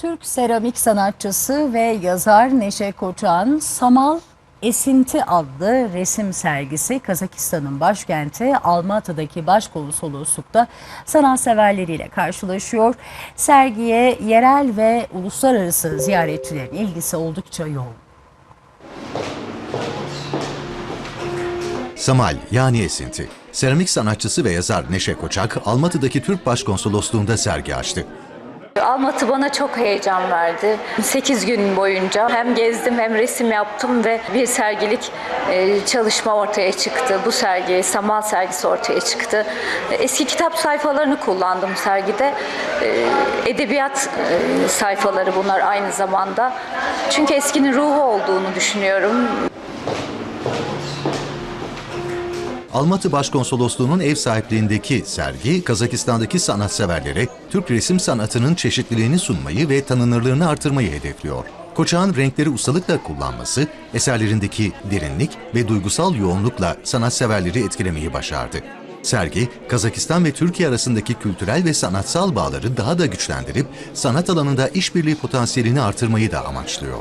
Türk seramik sanatçısı ve yazar Neşe Koçak'ın Samal Esinti adlı resim sergisi Kazakistan'ın başkenti Almatı'daki başkonsoloslukta sanatseverleriyle karşılaşıyor. Sergiye yerel ve uluslararası ziyaretçilerin ilgisi oldukça yoğun. Samal yani esinti. Seramik sanatçısı ve yazar Neşe Koçak, Almatı'daki Türk Başkonsolosluğu'nda sergi açtı. Almatı bana çok heyecan verdi. 8 gün boyunca hem gezdim hem resim yaptım ve bir sergilik e, çalışma ortaya çıktı. Bu sergi, Samal sergisi ortaya çıktı. Eski kitap sayfalarını kullandım sergide. E, Edebiyat e, sayfaları bunlar aynı zamanda. Çünkü eskinin ruhu olduğunu düşünüyorum. Almatı Başkonsolosluğu'nun ev sahipliğindeki sergi, Kazakistan'daki sanatseverlere Türk resim sanatının çeşitliliğini sunmayı ve tanınırlığını artırmayı hedefliyor. Koçak'ın renkleri ustalıkla kullanması, eserlerindeki derinlik ve duygusal yoğunlukla sanatseverleri etkilemeyi başardı. Sergi, Kazakistan ve Türkiye arasındaki kültürel ve sanatsal bağları daha da güçlendirip sanat alanında işbirliği potansiyelini artırmayı da amaçlıyor.